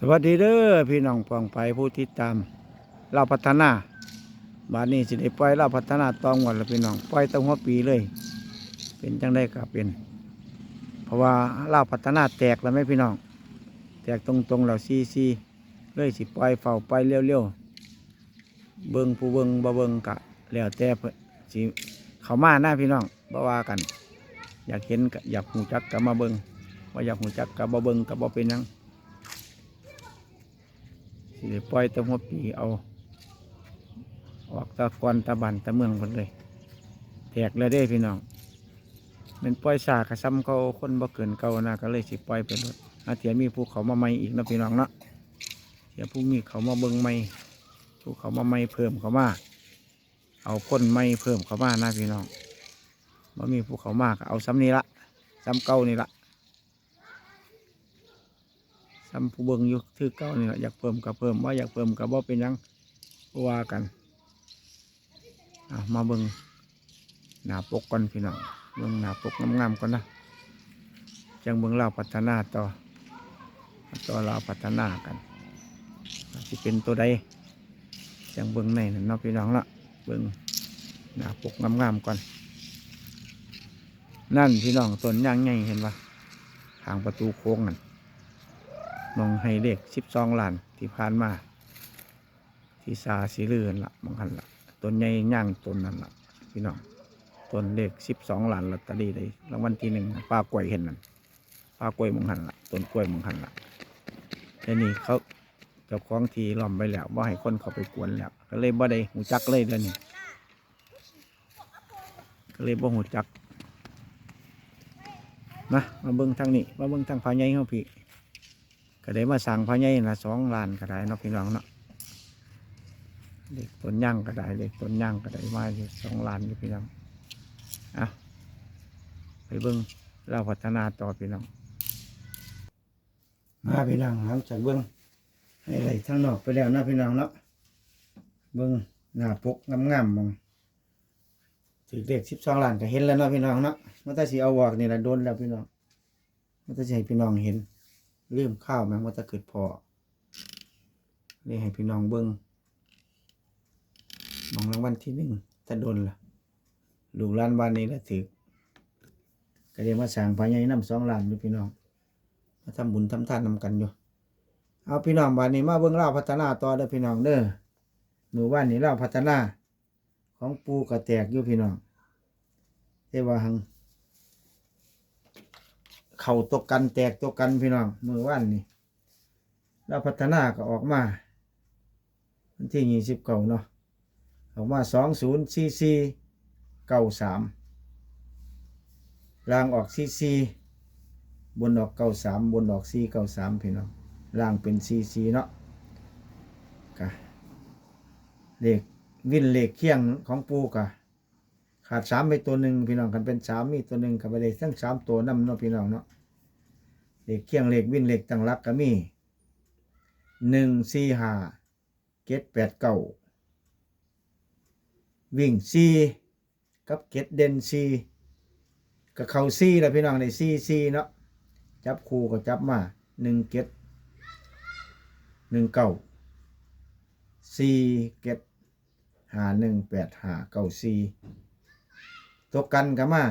สวัสดีเด้อพี่น้องปองไปผู้ติดตามเราพัฒนาบานนี้สิได้ปล่อยเราพัฒนาตองวันละพี่น้องปล่อยตั้งหัวปีเลย เป็นจังได้ก็เป็น เพราะว่าเราพัฒนาแตกแล้วไหมพี่น้อง แตกตรงๆเราซีซีเลยสิปล่อยเฝ้าไปเร็วๆเบิงผู้เบิงบ่เบิงกะแล้วแต่เพิ่นสิเขามาหน้าพี่น้องบ่ว่ากัน อยากเห็นอยากหูจักก็มาเบิงว่าอยากหูจักก็บ่เบิงก็บ่เป็นยัง ได้ปล่อยตะหัวปีเอา ออกตะกอนตะบันตะเมืองคนเลย แตกเลยเด้พี่น้องเป็นปล่อยสากระซ้ำเขาคนบ่เกินเก่านะก็เลยสิปล่อยไปรถอาเทียมีผู้เขามาใหม่อีกนะพี่น้องเนาะเทียผู้มีเขามาเบิ่งใหม่ผู้เขามาใหม่เพิ่มเขามาเอาคนใหม่เพิ่มเขามานะพี่น้องบ่มีผู้เขามากเอาซ้ำนี้ละซ้ำเก่านี่ละ ซ้ำผู้เบิ่งอยู่คือเก่านี่แหละอยากเพิ่มก็เพิ่มว่าอยากเพิ่มก็บ่เป็นยังว่ากันมาเบิ่งหน้าปกก่อนพี่น้องเบิ่งหน้าปกงามๆก่อนนะจังเบิ่งเราพัฒนาต่อต่อเราพัฒนากันว่เป็นตัวใดจังเบิ่งในนั่นเนาะพี่น้องละเบิ่งหน้าปกงามๆก่อนนั่นพี่น้องต้นยางใหญ่เห็นปะทางประตูโค้งนั่น มองให้เลขสิบสองล้านที่ผ่านมา ที่ซาสีเลือนละมองหันละต้นใหญ่ย่างต้นนั่นละพี่น้องต้นเลขสิบสองล้านลอตเตอรี่เลยรางวัลที่หนึ่งป้ากล้วยเห็นนั่นป้ากล้วยมองหันละต้นกล้วยมองหันละทีนี้เขาเจ้าของทีล้อมไปแล้วว่าให้คนเขาไปกวนแล้ว ก็เลยบ่ได้หูจักเลยเดี๋ยวนี้ก็เลยบ่หูจักนะมาเบิ้งทางนี้มาเบิ้งทางพาใหญ่เขาพี่ ก็ได้มาสั่งพระใหญ่นะสองล้านก็ได้เนาะพี่น้องเนาะเด็กต้นย่างก็ได้เด็กต้นย่างก็ได้มาอยู่สองล้านอยู่พี่น้องเอาไปเบิ้งเราพัฒนาต่อพี่น้อง มาพี่น้องหลังจากเบิ้งให้ไหลทางนอกไปแล้วนะพี่น้องเนาะเบิ้งหน้าปกงามๆมองถือเด็กสิบสองล้านก็เห็นแล้วเนาะพี่น้องเนาะมันถ้าสีเอาวอกนี่แหละโดนแล้วพี่น้องมันถ้าจะให้พี่น้องเห็น เริ่มข้าวแม้ว่าจะเกิดพอเลยให้พี่น้องเบิ้งมองรางวัลที่หนึ่งถ้าโดนล่ะลูกล้านบ้านนี้ละถือก็เรียกว่าสางพญาน้ำสองล้านอยู่พี่น้องมาทำบุญทำทานนำกันอยู่เอาพี่น้องบ้านนี้มาเบิ้งเล่าวพัฒนาต่อเด้อพี่น้องเด้อมือว่านนี้เล่าวพัฒนา ของปูกระแตกอยู่พี่น้องแต่ว่าหัง ข่าตกกันแตกตกกันพี่น้องเมื่อวานนี่แล้วพัฒนาก็ออกมาวันที่ยี่สิบเก้าเนาะออกมาสองศูนย์ซีซีเก้าสามล่างออกซีซีบนออกเก้าสามบนออกซีเก้าสามพี่น้องล่างเป็นซีซีเนาะกะเลขวินเลขเคียงของปูกะ ขาดสามไปตัวหนึ่งพี่น้องกันเป็นสามมีตัวหนึ่งกับไปเลยทั้งสามตัวนำเนาะพี่น้องเนาะเหลขเคียงเหลขวินเหลขตั้งรักก็มีหนึ่งสี่ห้าเจ็ดแปดเก้าวิ่งสี่กับเก็ดเดนสี่กับเขาสี่แล้วพี่น้องในสี่สี่เนาะจับคู่ก็จับมาหนึ่งเก็ดหนึ่งเก้าสี่เก็ดหาหนึ่งแปดหาเก้าสี่ ตัวกันกับมา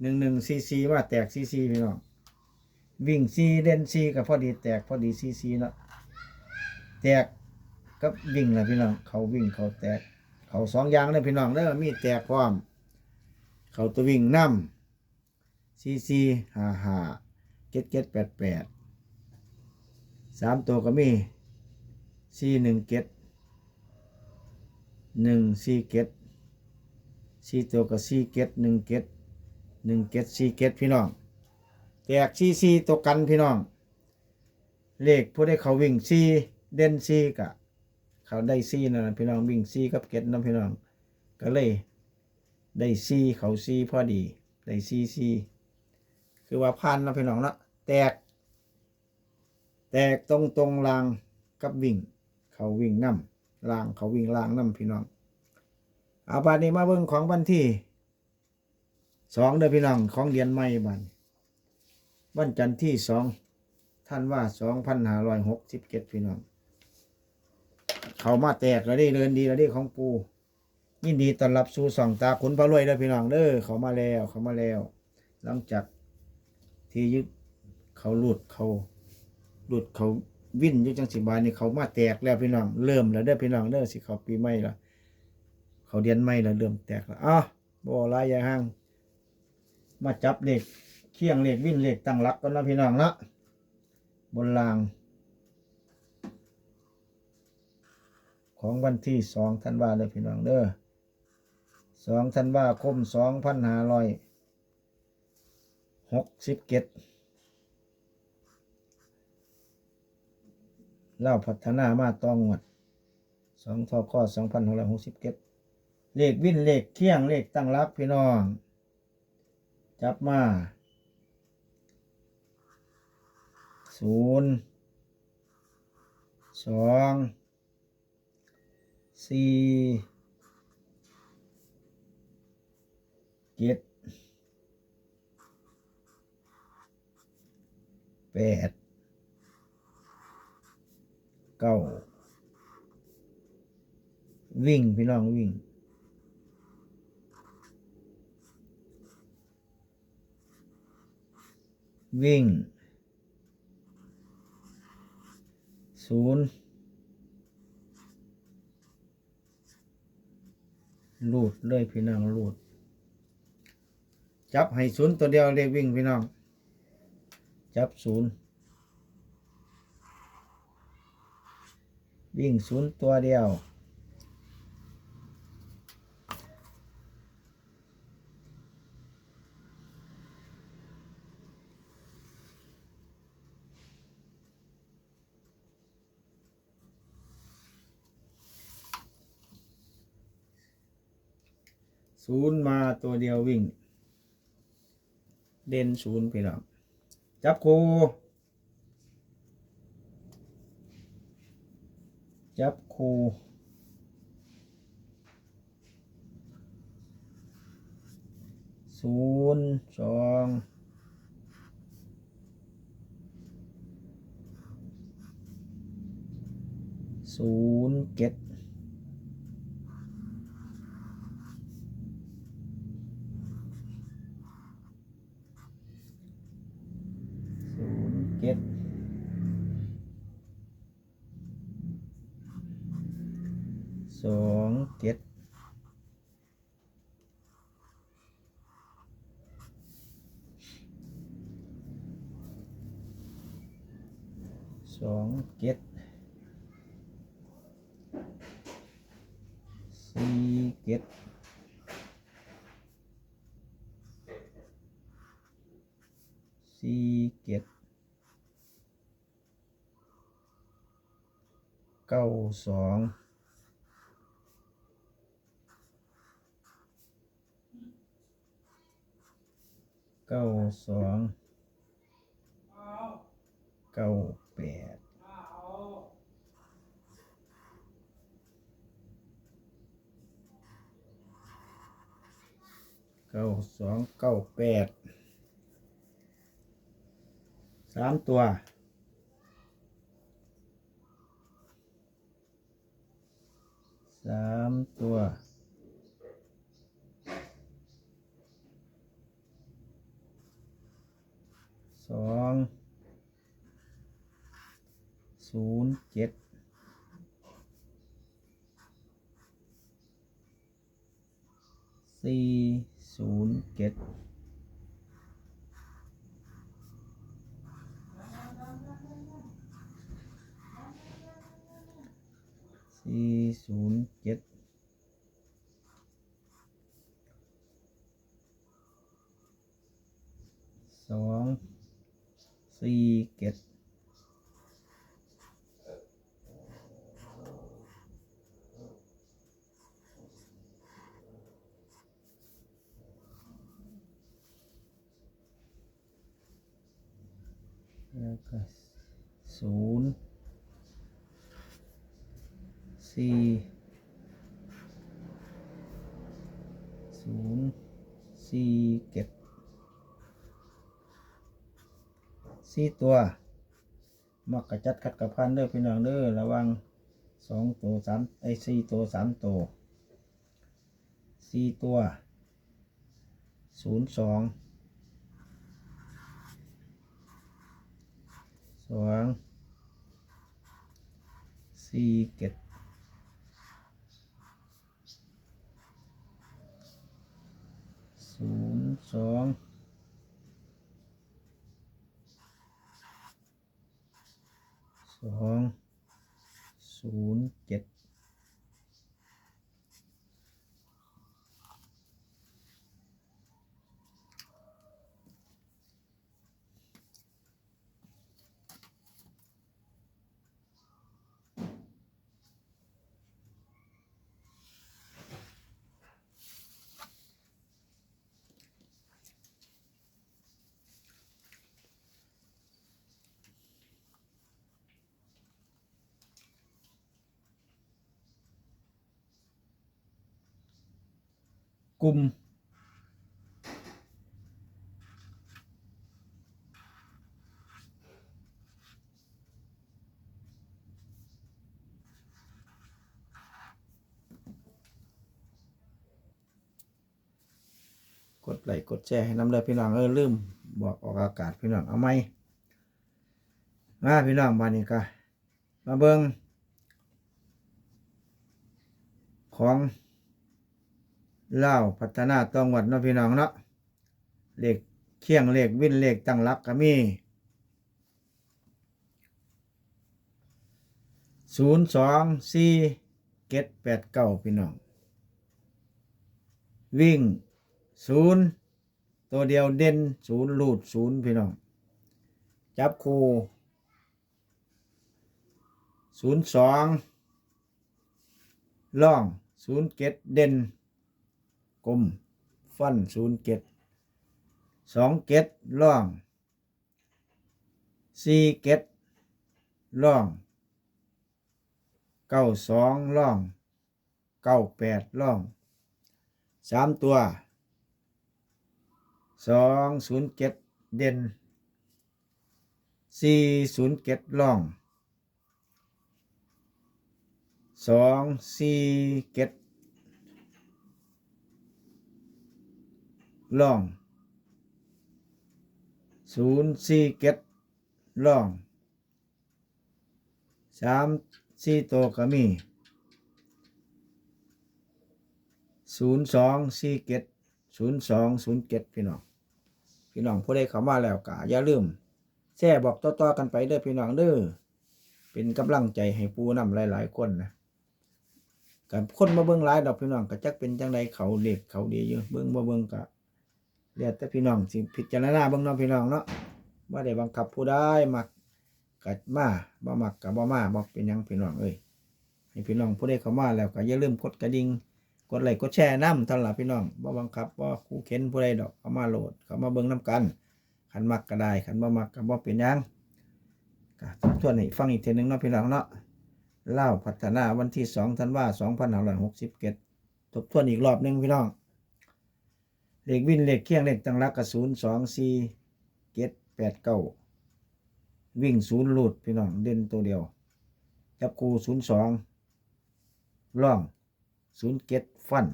หนึ่งหนึ่งซีซีว่าแตกซีซีพี่น้องวิ่งซีเล่นซีกับพอดีแตกพอดีซีซีเนาะแตกกับวิ่งนะพี่น้องเขาวิ่งเขาแตก เขาสองอย่างเลยพี่น้องเด้อมีแตกพร้อมเขาตัววิ่งนำซีซีห้าห้าเจ็ดเจ็ดแปดแปดสามตัวก็มีซีหนึ่งเจ็ดหนึ่งซีเจ็ด สี่ตัวกับสี่เก็ดหนึ่งเก็ดหนึ่งเก็ดสี่เก็ดพี่น้อง แตกสี่สี่ตัวกันพี่น้อง เลขผู้ได้เขาวิ่งสี่เด่นสี่กะ เขาได้สี่นั่นนะพี่น้องวิ่งสี่กับเก็ดนะพี่น้อง ก็เลย ได้สี่เขาสี่พอดี ได้สี่สี่คือว่าพันนะพี่น้องละแตก แตกตรงตรงรางกับวิ่ง เขาวิ่งน้ำรางเขาวิ่งรางน้ำพี่น้อง เอาบานนี้มาเบิ่งของวันที่สองเด้อพี่น้องของเดือนใหม่บันวันจันทร์ที่สองท่านว่าสองพันห้าร้อยหกสิบเจ็ดพี่น้อง เขามาแตกแล้วดิเดินดีแล้วดิของปูยินดีต้อนรับสู่สองตาขุนพระรวยเด้อพี่น้องเด้อเขามาแล้วเขามาแล้ว หลังจากที่ยึดเขาหลุดเขาหลุดเขาวิ่นอยุจังสิบานนี่เขามาแตกแล้วพี่น้องเริ่มแล้วเด้อพี่น้องเด้อสิเขาปีใหม่ละ เขาเดือนใหม่แล้วเริ่มแตกแล้วอ้าวบ่ลายยาห่าง มาจับเหล็กเคียงเหล็กวิ่นเหล็กตั้งรักกันนะพี่น้องนะบนราง ของวันที่สองธันวาเด้อพี่น้องเด้อสองธันวาคมสองพันห้าร้อยหกสิบเจ็ดเล่าพัฒนามาต้องวดสองทอข้อสองพันหกร้อยหกสิบเจ็ด เลขวินเลขเที่ยงเลขตั้งรักพี่น้อง จับมาศูนย์สองสี่เจ็ดแปดเก้าวิ่ง พี่น้องวิ่ง วิ่งศูนย์ลูดเลยพี่น้องลูด จับให้ศูนย์ตัวเดียวเรียกวิ่งพี่น้อง จับศูนย์วิ่งศูนย์ตัวเดียว ศูนย์มาตัวเดียววิ่ง เด่นศูนย์พี่น้องจับครูจับครูศูนย์สองศูนย์เจ็ด ศูนย์เจ็ด สองเจ็ดสองเจ็ดสี่เจ็ดสี่เจ็ดเก้าสอง เก้าสองเก้าแปดเก้าสองเก้าแปดสามตัวสามตัว สอง ศูนย์เจ็ดสี่ศูนย์เจ็ดสี่ศูนย์เจ็ดสองสี่เจ็ด แล้วก็ศูนย์สี่ศูนย์สี่เจ็ดสี่ตัวมักกระจัดคัดกระพันเด้อพี่น้องเด้อระวังสองตัวสามไอ้สี่ตัวสามตัวสี่ตัวศูนย์สอง สองสี่เจ็ดศูนย์สองสองศูนย์เจ็ด กลุ่ม กดไลค์กดแชร์ให้น้ำเลยพี่น้องเออลืมบอกออกอากาศพี่น้องเอาไหมมาพี่น้องบ้านนี้ก็มาเบิงของ เล่าพัฒนาตองวัดเนาะพี่น้องเนาะเลขเคียงเลขวินเลขตั้งหลักก็มีศูนย์สองสี่เจ็ดแปดเก้าพี่น้อง วิ่งศูนย์ตัวเดียวเด่นศูนย์ลูดศูนย์พี่น้อง จับคู่ศูนย์สองล่องศูนย์เจ็ดเด่น กลม ฟันศูนย์เกตสองเกตล่องสี่เกตล่องเก้าสองล่องเก้าแปดล่องสามตัวสองศูนย์เกตเด่นสี่ศูนย์เกตล่องสองสี่เกต ล่องศูนย์สี่เก็ดล่องสามสี่ตัวก็มีศูนย์สองสี่เก็ดศูนย์สองศูนย์เก็ดพี่น้อง พี่น้องผู้ใดเข้ามาแล้วก็อย่าลืมแช่บอกต่อๆกันไปเด้อพี่น้องเด้อเป็นกำลังใจให้ปูนำหลายๆคนนะกับคนมาเบิ่งหลายดอกพี่น้องก็จักเป็นจังใดเขาเล็กเขาดีอยู่เบิ่งบ่เบิ่งก็ เรียกแต่พี่น้องสิพิจารณาเบิ่งเนาะพี่น้องเนาะว่าได้บังคับผู้ใดมักกัดมาบ่มักกับบ่มาบ่เป็นหยังพี่น้องเอ้ยให้พี่น้องผู้ใดเข้ามาแล้วก็อย่าลืมกดกระดิ่งกดไลค์กดแชร์นำเท่านั้นล่ะพี่น้องบ่บังคับบ่คู่เข็นผู้ใดดอกเข้ามาโหลดเข้ามาเบิ่งนํกันคันมักก็ได้คันบ่มักก็บ่เป็นหยังก็ทบทวนให้ฟังอีกเทีนึงเนาะพี่น้องเนาะเล่าพัฒนาวันที่2ธันวาคม2567ทบทวนอีกรอบหนึงพี่น้อง เลขวินเลขเคียงเลขตั้งรักกับศูนย์สองสี่เจ็ดแปดเก้าวิ่งศูนย์หลูดพี่น้องเด่นตัวเดียว จับคูศูนย์สองล่องศูนย์เจ็ดฟัน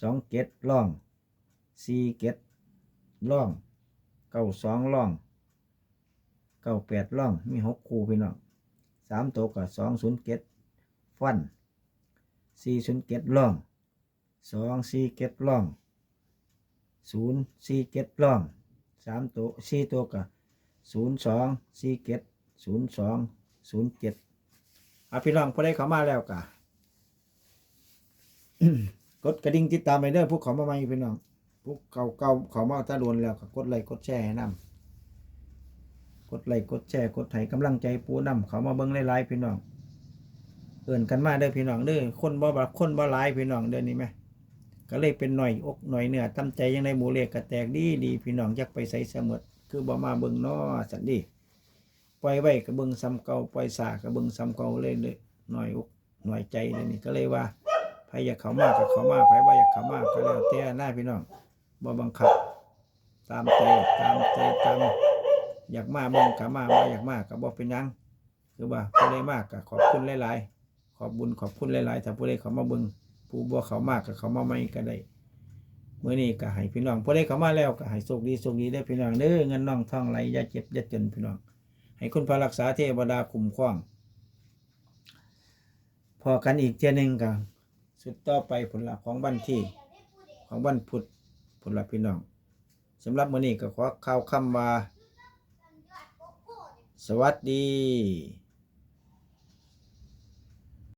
สองเจ็ดล่องสี่เจ็ดล่องเก้าสองล่องเก้าแปดล่องมีหกคูพี่น้องสามตัวกับสองศูนย์เจ็ดฟันสี่ศูนย์เจ็ดล่องสองสี่เจ็ดล่อง ศูนย์สี่เจ็ดล่องสามตัวสี่ตัวกับศูนย์สองสี่เจ็ดศูนย์สองศูนย์เจ็ดอาพี่น้องพอได้เขามาแล้วกะกดกระดิ่งติดตามไปเด้อพวกเขามาใหม่พี่น้องพวกเก่าเก่าเขามาตาโดนแล้วก็กดไลค์กดแชร์ให้นำกดไลค์กดแชร์กดไถกำลังใจปูนำเขามาเบิ้งหลายๆพี่น้องเอิ่นกันมาเด้อพี่น้องเด้อคนบ่บคนบ่หลายพี่น้องเด้อนี่ไหม ก็เลยเป็นหน่อยอกหน่อยเนื้อตั้มใจยังในหมูเล็กกระแตกดีดีพี่น้องอยากไปใส่เสมอคือบ่มาเบิ่งนอสันดีปล่อยไว้ก็เบิ่งซ้ำเก่าปล่อยสาก็เบิ่งซ้ำเก่าเลยเลยหน่อยอกหน่อยใจเลยนี่ก็เลยว่าใครอยากเขามาก็เขามาใครว่าอยากเขามากก็แล้วแต่หน้าพี่น้องบ่บังคับ ตามใจตามใจตามอยากมาเบิ่งก็มาบ่อยากมาก็บ่เป็นยังคือว่าผู้ใดมากก็ขอบคุณหลาย ๆ ขอบบุญขอบคุณหลาย ๆ ถ้าผู้ใดเขามาเบิ่ง ผู้บ่เขามากก็เขามาใหม่ก็ได้เมื้อนี้ก็ให้พี่น้องผู้ใดเขามาแล้วก็ให้โชคดีโชคดีได้พี่น้องเด้อเงินน้องทองไหลอย่าเจ็บอย่าจนพี่น้อง ให้คุณพระรักษาเทวดาคุ้มครองพอกันอีกเที่ยหนึงก็สุดต่อไปผลลัพธ์ของวันที่ของวันพุธผลลัพธ์พี่น้องสำหรับมื้อนี้ก็ขอข่าวคำว่า สวัสดี